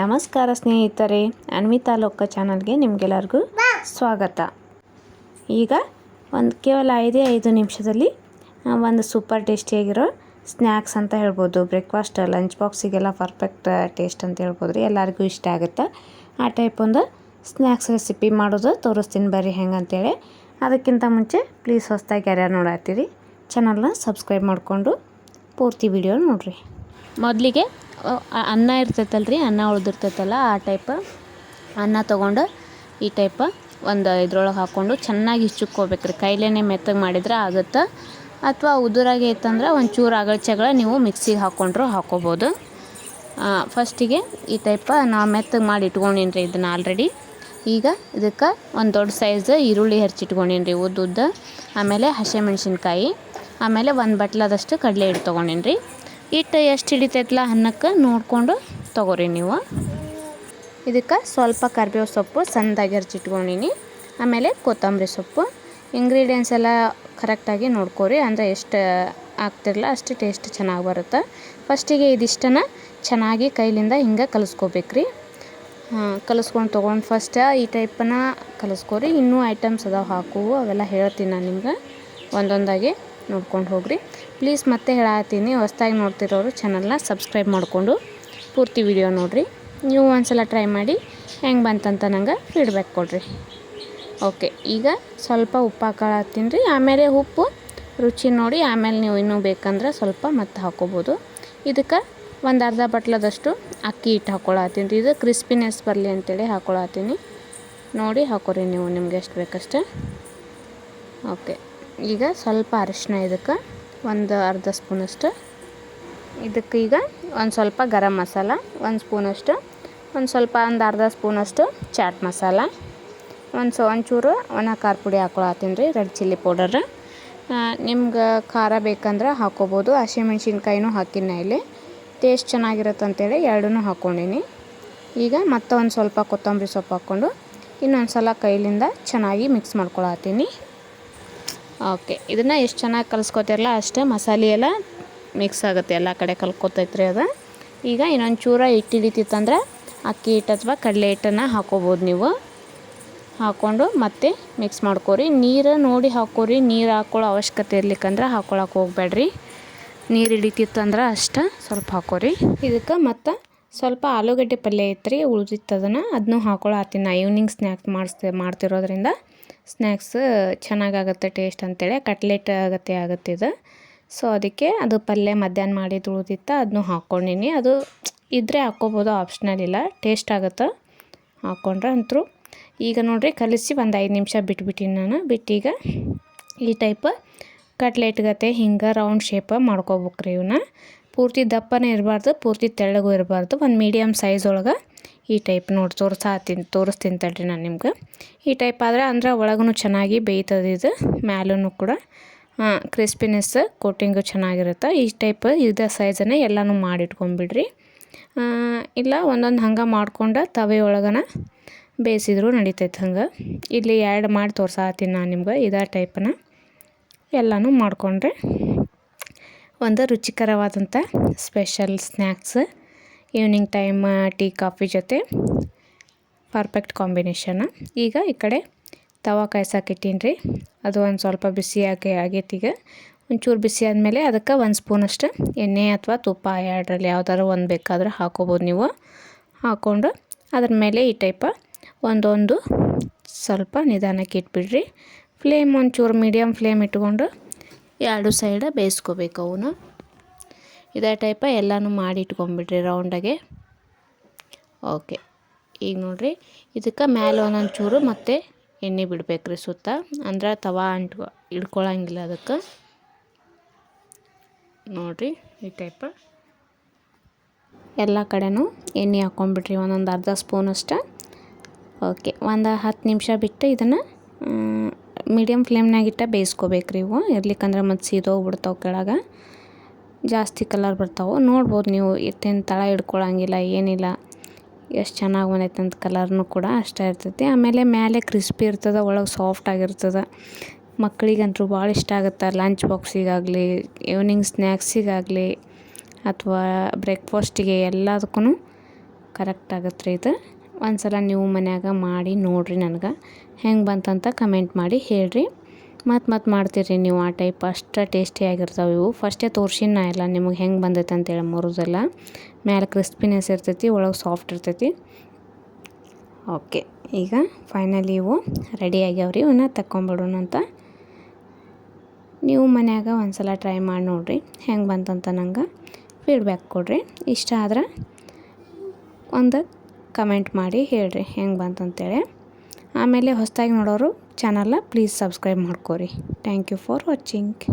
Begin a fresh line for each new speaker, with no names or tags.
ನಮಸ್ಕಾರ ಸ್ನೇಹಿತರೆ ಅನ್ವಿತಾ ಲೋಕ ಚಾನಲ್ಗೆ ನಿಮಗೆಲ್ಲರಿಗೂ ಸ್ವಾಗತ. ಈಗ ಒಂದು ಕೇವಲ ಐದೇ ಐದು ನಿಮಿಷದಲ್ಲಿ ಒಂದು ಸೂಪರ್ ಟೇಸ್ಟಿಯಾಗಿರೋ ಸ್ನ್ಯಾಕ್ಸ್ ಅಂತ ಹೇಳ್ಬೋದು. ಬ್ರೇಕ್ಫಾಸ್ಟ್ ಲಂಚ್ ಬಾಕ್ಸಿಗೆಲ್ಲ ಪರ್ಫೆಕ್ಟ್ ಟೇಸ್ಟ್ ಅಂತ ಹೇಳ್ಬೋದು. ರೀ ಎಲ್ಲರಿಗೂ ಇಷ್ಟ ಆಗುತ್ತೆ. ಆ ಟೈಪ್ ಒಂದು ಸ್ನ್ಯಾಕ್ಸ್ ರೆಸಿಪಿ ಮಾಡೋದು ತೋರಿಸ್ತೀನಿ ಬರ್ರಿ ಹೆಂಗೆ ಅಂತೇಳಿ. ಅದಕ್ಕಿಂತ ಮುಂಚೆ ಪ್ಲೀಸ್ ಹೊಸ್ದಾಗಿ ಯಾರ್ಯಾರು ನೋಡತ್ತೀರಿ ಚಾನಲ್ನ ಸಬ್ಸ್ಕ್ರೈಬ್ ಮಾಡಿಕೊಂಡು ಪೂರ್ತಿ ವಿಡಿಯೋ ನೋಡಿರಿ. ಮೊದಲಿಗೆ ಅನ್ನ ಇರ್ತೈತಲ್ಲ ರೀ ಅನ್ನ ಉಳ್ದಿರ್ತೈತಲ್ಲ, ಆ ಟೈಪ್ ಅನ್ನ ತೊಗೊಂಡು ಈ ಟೈಪ್ ಒಂದು ಇದ್ರೊಳಗೆ ಹಾಕ್ಕೊಂಡು ಚೆನ್ನಾಗಿ ಹಿಚ್ಚುಕ್ಕೋಬೇಕ್ರಿ ಕೈಲೇ ಮೆತ್ತಗೆ ಮಾಡಿದ್ರೆ ಆಗುತ್ತೆ? ಅಥವಾ ಉದುರಾಗಿ ಇತ್ತಂದ್ರೆ ಒಂಚೂರು ಅಗಳ ಚಗಳ ನೀವು ಮಿಕ್ಸಿಗೆ ಹಾಕ್ಕೊಂಡ್ರು ಹಾಕ್ಕೋಬೋದು ಫಸ್ಟಿಗೆ ಈ ಟೈಪ ನಾವು ಮೆತ್ತಗೆ ಮಾಡಿ ಇಟ್ಕೊಂಡಿನಿ ರೀ ಇದನ್ನು ಆಲ್ರೆಡಿ ಈಗ ಇದಕ್ಕೆ ಒಂದು ದೊಡ್ಡ ಸೈಜ್ ಈರುಳ್ಳಿ ಹೆಚ್ಚಿಟ್ಕೊಂಡಿನ್ರಿ ರೀ ಉದ್ದ ಉದ್ದ ಆಮೇಲೆ ಹಸಿಮೆಣ್ಸಿನ್ಕಾಯಿ. ಆಮೇಲೆ ಒಂದು ಬಟ್ಲದಷ್ಟು ಕಡಲೆ ಹಿಟ್ಟು ತೊಗೊಂಡಿನಿ ರೀ ಹಿಟ್ಟು ಎಷ್ಟು ಹಿಡಿತೈತಲ್ಲ ಅನ್ನಕ್ಕೆ ನೋಡಿಕೊಂಡು ತೊಗೋರಿ ನೀವು. ಇದಕ್ಕೆ ಸ್ವಲ್ಪ ಕರಿಬೇವು ಸೊಪ್ಪು ಸಣ್ಣದಾಗಿ ಹರಿಚಿಟ್ಕೊಂಡಿನಿ ಆಮೇಲೆ ಕೊತ್ತಂಬರಿ ಸೊಪ್ಪು. ಇಂಗ್ರೀಡಿಯೆಂಟ್ಸ್ ಎಲ್ಲ ಕರೆಕ್ಟಾಗಿ ನೋಡ್ಕೊರಿ. ಅಂದರೆ ಎಷ್ಟು ಆಗ್ತಿರಲ್ಲ ಅಷ್ಟು ಟೇಸ್ಟ್ ಚೆನ್ನಾಗಿ ಬರುತ್ತೆ. ಫಸ್ಟಿಗೆ ಇದಿಷ್ಟನ್ನು ಚೆನ್ನಾಗಿ ಕೈಲಿಂದ ಹಿಂಗೆ ಕಲಿಸ್ಕೋಬೇಕ್ರಿ. ಕಲಿಸ್ಕೊಂಡು ತೊಗೊಂಡು ಫಸ್ಟ್ ಈ ಟೈಪನ್ನ ಕಲಿಸ್ಕೊರಿ. ಇನ್ನೂ ಐಟಮ್ಸ್ ಅದಾವೆ, ಹಾಕುವು, ಅವೆಲ್ಲ ಹೇಳ್ತೀನಿ ನಾನು ನಿಮ್ಗೆ. ಒಂದೊಂದಾಗಿ ನೋಡ್ಕೊಂಡು ಹೋಗ್ರಿ. ಪ್ಲೀಸ್ ಮತ್ತೆ ಹೇಳತ್ತೀನಿ ಹೊಸ್ದಾಗಿ ನೋಡ್ತಿರೋರು ಚಾನಲ್ನ ಸಬ್ಸ್ಕ್ರೈಬ್ ಮಾಡಿಕೊಂಡು ಪೂರ್ತಿ ವಿಡಿಯೋ ನೋಡಿರಿ. ನೀವು ಒಂದ್ಸಲ ಟ್ರೈ ಮಾಡಿ ಹೆಂಗೆ ಬಂತಂತ ನಂಗೆ ಫೀಡ್ಬ್ಯಾಕ್ ಕೊಡಿರಿ. ಓಕೆ ಈಗ ಸ್ವಲ್ಪ ಉಪ್ಪು ಹಾಕೊಳತ್ತೀನಿ ರೀ ಆಮೇಲೆ ಉಪ್ಪು, ರುಚಿ ನೋಡಿ. ಆಮೇಲೆ ನೀವು ಇನ್ನೂ ಬೇಕಂದ್ರೆ ಸ್ವಲ್ಪ ಮತ್ತೆ ಹಾಕೋಬೋದು. ಇದಕ್ಕೆ ಒಂದು ಅರ್ಧ ಬಟ್ಲದಷ್ಟು ಅಕ್ಕಿ ಹಿಟ್ಟು ಹಾಕ್ಕೊಳತ್ತೀನಿ ರೀ ಇದು ಕ್ರಿಸ್ಪಿನೆಸ್ ಬರಲಿ ಅಂತೇಳಿ ಹಾಕ್ಕೊಳತ್ತೀನಿ ನೋಡಿ ಹಾಕೋರಿ ನೀವು ನಿಮ್ಗೆ ಎಷ್ಟು ಬೇಕಷ್ಟೇ. ಓಕೆ ಈಗ ಸ್ವಲ್ಪ ಅರಿಶಿನ ಇದಕ್ಕೆ ಒಂದು ಅರ್ಧ ಸ್ಪೂನಷ್ಟು. ಇದಕ್ಕೆ ಈಗ ಒಂದು ಸ್ವಲ್ಪ ಗರಂ ಮಸಾಲ, ಒಂದು ಸ್ಪೂನಷ್ಟು, ಒಂದು ಸ್ವಲ್ಪ ಒಂದು ಅರ್ಧ ಸ್ಪೂನಷ್ಟು ಚಾಟ್ ಮಸಾಲ, ಒಂದು ಸೊ ಒಂಚೂರು ಒಣ ಖಾರ ಪುಡಿ ಹಾಕೊಳತ್ತೀನಿ ರೀ, ರೆಡ್ ಚಿಲ್ಲಿ ಪೌಡರ್. ನಿಮ್ಗೆ ಖಾರ ಬೇಕಂದ್ರೆ ಹಾಕೋಬೋದು. ಹಸಿಮೆಣ್ಸಿನ್ಕಾಯಿನೂ ಹಾಕಿನ ಇಲ್ಲಿ. ಟೇಸ್ಟ್ ಚೆನ್ನಾಗಿರುತ್ತೆ ಅಂತೇಳಿ ಎರಡೂ ಹಾಕ್ಕೊಂಡಿನಿ ಈಗ ಮತ್ತೆ ಒಂದು ಸ್ವಲ್ಪ ಕೊತ್ತಂಬರಿ ಸೊಪ್ಪು ಹಾಕ್ಕೊಂಡು ಇನ್ನೊಂದು ಸಲ ಕೈಲಿಂದ ಚೆನ್ನಾಗಿ ಮಿಕ್ಸ್ ಮಾಡ್ಕೊಳತ್ತೀನಿ. ಓಕೆ. ಇದನ್ನು ಎಷ್ಟು ಚೆನ್ನಾಗಿ ಕಲಿಸ್ಕೊತಿರಲ್ಲ ಅಷ್ಟೇ ಮಸಾಲೆ ಎಲ್ಲ ಮಿಕ್ಸ್ ಆಗುತ್ತೆ, ಎಲ್ಲ ಕಡೆ ಕಲ್ಕೊತೈತ್ರಿ ಅದು. ಈಗ ಇನ್ನೊಂದು ಚೂರ ಹಿಟ್ಟು ಹಿಡಿತಿತ್ತಂದ್ರೆ ಅಕ್ಕಿ ಹಿಟ್ಟು ಅಥವಾ ಕಡಲೆ ಹಿಟ್ಟನ್ನು ಹಾಕೋಬೋದು ನೀವು. ಹಾಕ್ಕೊಂಡು ಮತ್ತೆ ಮಿಕ್ಸ್ ಮಾಡ್ಕೊರಿ. ನೀರು ನೋಡಿ ಹಾಕೋರಿ, ನೀರು ಹಾಕ್ಕೊಳ್ಳೋ ಅವಶ್ಯಕತೆ ಇರ್ಲಿಕ್ಕಂದ್ರೆ ಹಾಕ್ಕೊಳಕ್ಕೆ ಹೋಗ್ಬೇಡ್ರಿ. ನೀರು ಹಿಡಿತಿತ್ತಂದ್ರೆ ಅಷ್ಟು ಸ್ವಲ್ಪ ಹಾಕೋರಿ. ಇದಕ್ಕೆ ಮತ್ತು ಸ್ವಲ್ಪ ಆಲೂಗಡ್ಡೆ ಪಲ್ಯ ಐತ್ರಿ ಉಳ್ದಿತ್ತು ಅದನ್ನು ಅದನ್ನೂ ಹಾಕೊಳ್ಳೋ ನಾ ಈವ್ನಿಂಗ್ ಸ್ನ್ಯಾಕ್ ಮಾಡಿಸ್ತೀವಿ ಮಾಡ್ತಿರೋದ್ರಿಂದ ಸ್ನ್ಯಾಕ್ಸ್ ಚೆನ್ನಾಗಾಗುತ್ತೆ, ಟೇಸ್ಟ್ ಅಂತೇಳಿ, ಕಟ್ಲೆಟ್ ಆಗತ್ತೆ ಆಗುತ್ತೆ ಇದು. ಸೊ ಅದಕ್ಕೆ ಅದು ಪಲ್ಯ ಮಧ್ಯಾಹ್ನ ಮಾಡಿದ್ದು ಉಳಿದಿತ್ತು ಅದನ್ನೂ ಹಾಕ್ಕೊಂಡಿನಿ. ಅದು ಇದ್ದರೆ ಹಾಕ್ಕೋಬೋದು ಆಪ್ಷನಲ್ ಇಲ್ಲ. ಟೇಸ್ಟ್ ಆಗುತ್ತೆ. ಹಾಕ್ಕೊಂಡ್ರೆ ಅಂತೂ. ಈಗ ನೋಡಿರಿ, ಕಲಿಸಿ ಒಂದು ಐದು ನಿಮಿಷ ಬಿಟ್ಬಿಟ್ಟಿನಿ ನಾನು. ಬಿಟ್ಟೀಗ ಈ ಟೈಪ್ ಕಟ್ಲೆಟ್ ಗತೆ ಹಿಂಗೆ ರೌಂಡ್ ಶೇಪ ಮಾಡ್ಕೋಬೇಕ್ರಿ ಇವನ್ನ ಪೂರ್ತಿ ದಪ್ಪನೇ ಇರಬಾರ್ದು, ಪೂರ್ತಿ ತೆಳ್ಳಗೂ ಇರಬಾರ್ದು. ಒಂದು ಮೀಡಿಯಮ್ ಸೈಜ್ ಒಳಗೆ ಈ ಟೈಪ್ ನೋಡಿ ತೋರಿಸಾತೀನಿ ತೋರಿಸ್ತೀನಿ ತಡ್ರಿ ನಾನು ನಿಮ್ಗೆ. ಈ ಟೈಪ್ ಆದರೆ ಅಂದ್ರೆ ಒಳಗೂ ಚೆನ್ನಾಗಿ ಬೇಯ್ತದೆ ಇದು ಮ್ಯಾಲೂ ಕೂಡ. ಕ್ರಿಸ್ಪಿನೆಸ್ ಕೋಟಿಂಗು ಚೆನ್ನಾಗಿರುತ್ತೆ. ಈ ಟೈಪ್ ಇದೇ ಸೈಜನ್ನೇ ಎಲ್ಲನೂ ಮಾಡಿಟ್ಕೊಂಬಿಡ್ರಿ. ಇಲ್ಲ ಒಂದೊಂದು ಹಂಗೆ ಮಾಡ್ಕೊಂಡು ತವೆ ಒಳಗನ ಬೇಯಿಸಿದ್ರು ನಡಿತೈತೆ ಹಂಗೆ. ಇಲ್ಲಿ ಎರಡು ಮಾಡಿ ತೋರ್ಸಾತೀನಿ ನಾನು ನಿಮ್ಗೆ ಇದೇ ಟೈಪನ್ನ ಎಲ್ಲನೂ ಮಾಡಿಕೊಂಡ್ರೆ ಒಂದು ರುಚಿಕರವಾದಂಥ special snacks evening time tea coffee ಜೊತೆ ಪರ್ಫೆಕ್ಟ್ ಕಾಂಬಿನೇಷನ್ ಈಗ ಈ ಕಡೆ ತವಾ ಕಾಯ್ಸಕ್ಕಿಟ್ಟೀನಿ ರೀ. ಅದು ಒಂದು ಸ್ವಲ್ಪ ಬಿಸಿಯಾಗಿ ಆಗೈತಿ ಈಗ ಒಂಚೂರು ಬಿಸಿ ಆದಮೇಲೆ ಅದಕ್ಕೆ ಒಂದು ಸ್ಪೂನಷ್ಟು ಎಣ್ಣೆ ಅಥವಾ ತುಪ್ಪ ಎರಡರಲ್ಲಿ ಯಾವ್ದಾದ್ರು ಒಂದು ಬೇಕಾದ್ರೆ ಹಾಕೋಬೋದು ನೀವು. ಹಾಕ್ಕೊಂಡು ಅದ್ರ ಮೇಲೆ ಈ ಟೈಪ ಒಂದೊಂದು ಸ್ವಲ್ಪ ನಿಧಾನಕ್ಕೆ ಇಟ್ಬಿಡ್ರಿ. ಫ್ಲೇಮ್ ಒಂಚೂರು ಮೀಡಿಯಮ್ ಫ್ಲೇಮ್ ಇಟ್ಕೊಂಡು ಎರಡು ಸೈಡ ಬೇಯಿಸ್ಕೋಬೇಕು ಅವನು ಇದೇ ಟೈಪ ಎಲ್ಲನೂ ಮಾಡಿ ಇಟ್ಕೊಂಬಿಡ್ರಿ ರೌಂಡಾಗೆ ಓಕೆ ಈಗ ನೋಡಿರಿ, ಇದಕ್ಕೆ ಮೇಲೆ ಒಂದೊಂದು ಚೂರು ಮತ್ತು ಎಣ್ಣೆ ಬಿಡ್ಬೇಕ್ರಿ ಸುತ್ತ. ಅಂದ್ರೆ ತವಾ ಅಂಟ್ಕೊ ಹಿಡ್ಕೊಳಂಗಿಲ್ಲ ಅದಕ್ಕೆ. ನೋಡಿರಿ, ಈ ಟೈಪ. ಎಲ್ಲ ಕಡೆನೂ ಎಣ್ಣೆ ಹಾಕ್ಕೊಂಬಿಡ್ರಿ ಒಂದೊಂದು ಅರ್ಧ ಸ್ಪೂನ್ ಅಷ್ಟ. ಓಕೆ ಒಂದು ಹತ್ತು ನಿಮಿಷ ಬಿಟ್ಟು ಇದನ್ನು ಮೀಡಿಯಮ್ ಫ್ಲೇಮ್ನಾಗಿಟ್ಟ ಬೇಯಿಸ್ಕೋಬೇಕ್ರಿ ಇವು. ಇರ್ಲಿಕ್ಕಂದ್ರೆ ಮತ್ತು ಸೀದೋಗ್ಬಿಡ್ತಾವೆ ಕೆಳಗೆ. ಜಾಸ್ತಿ ಕಲರ್ ಬರ್ತಾವೆ ನೋಡ್ಬೋದು ನೀವು ಎತ್ತಿನ ತಳ ಹಿಡ್ಕೊಳಂಗಿಲ್ಲ, ಏನಿಲ್ಲ. ಎಷ್ಟು ಚೆನ್ನಾಗಿ ಬಂದೈತೆ ಅಂತ ಕಲರ್ನು ಕೂಡ ಅಷ್ಟೇ ಇರ್ತೈತಿ. ಆಮೇಲೆ ಮೇಲೆ ಕ್ರಿಸ್ಪಿ ಇರ್ತದೆ, ಒಳಗೆ ಸಾಫ್ಟ್ ಆಗಿರ್ತದೆ. ಮಕ್ಕಳಿಗಂತೂ ಭಾಳ ಇಷ್ಟ ಆಗುತ್ತೆ ಲಂಚ್ ಬಾಕ್ಸಿಗಾಗಲಿ, ಈವ್ನಿಂಗ್ ಸ್ನ್ಯಾಕ್ಸಿಗಾಗಲಿ, ಅಥವಾ ಬ್ರೇಕ್ಫಾಸ್ಟಿಗೆ ಎಲ್ಲದಕ್ಕೂ ಕರೆಕ್ಟ್ ಆಗುತ್ತೆ ರೀ ಇದು. ಒಂದು ಸಲ ನೀವು ಮನ್ಯಾಗ ಮಾಡಿ ನೋಡಿರಿ ನನಗೆ. ಹೆಂಗೆ ಬಂತಂತ ಕಮೆಂಟ್ ಮಾಡಿ ಹೇಳ್ರಿ. ಮತ್ತು ಮತ್ತು ಮಾಡ್ತೀರಿ ನೀವು ಆ ಟೈಪ್ ಅಷ್ಟು ಟೇಸ್ಟಿಯಾಗಿರ್ತಾವೆ ಇವು. ಫಸ್ಟೇ ತೋರ್ಸಿನ ಎಲ್ಲ. ನಿಮಗೆ ಹೆಂಗೆ ಬಂದೈತೆ ಅಂತೇಳಿ ಮುರಿದೆಲ್ಲ. ಮ್ಯಾಲೆ ಕ್ರಿಸ್ಪಿನೆಸ್ ಇರ್ತೈತಿ, ಒಳಗೆ ಸಾಫ್ಟ್ ಇರ್ತೈತಿ. ಓಕೆ ಈಗ ಫೈನಲಿ ಇವು. ರೆಡಿ ಆಗ್ಯಾವ್ರಿ. ಇವನ್ನ ತಗೊಂಬಿಡೋಣ ಅಂತ. ನೀವು ಮನ್ಯಾಗ ಒಂದು ಸಲ ಟ್ರೈ ಮಾಡಿ ನೋಡಿರಿ. ಹೆಂಗೆ ಬಂತಂತ ನಂಗೆ ಫೀಡ್ಬ್ಯಾಕ್ ಕೊಡಿರಿ. ಇಷ್ಟ ಆದ್ರೆ ಒಂದು ಕಮೆಂಟ್ ಮಾಡಿ ಹೇಳ್ರಿ ಹೆಂಗೆ ಬಂತಂತೇಳಿ ಆಮೇಲೆ ಹೊಸದಾಗಿ ನೋಡೋರು ಚಾನಲ್ನ ಪ್ಲೀಸ್ ಸಬ್ಸ್ಕ್ರೈಬ್ ಮಾಡ್ಕೊರಿ. Thank you for watching.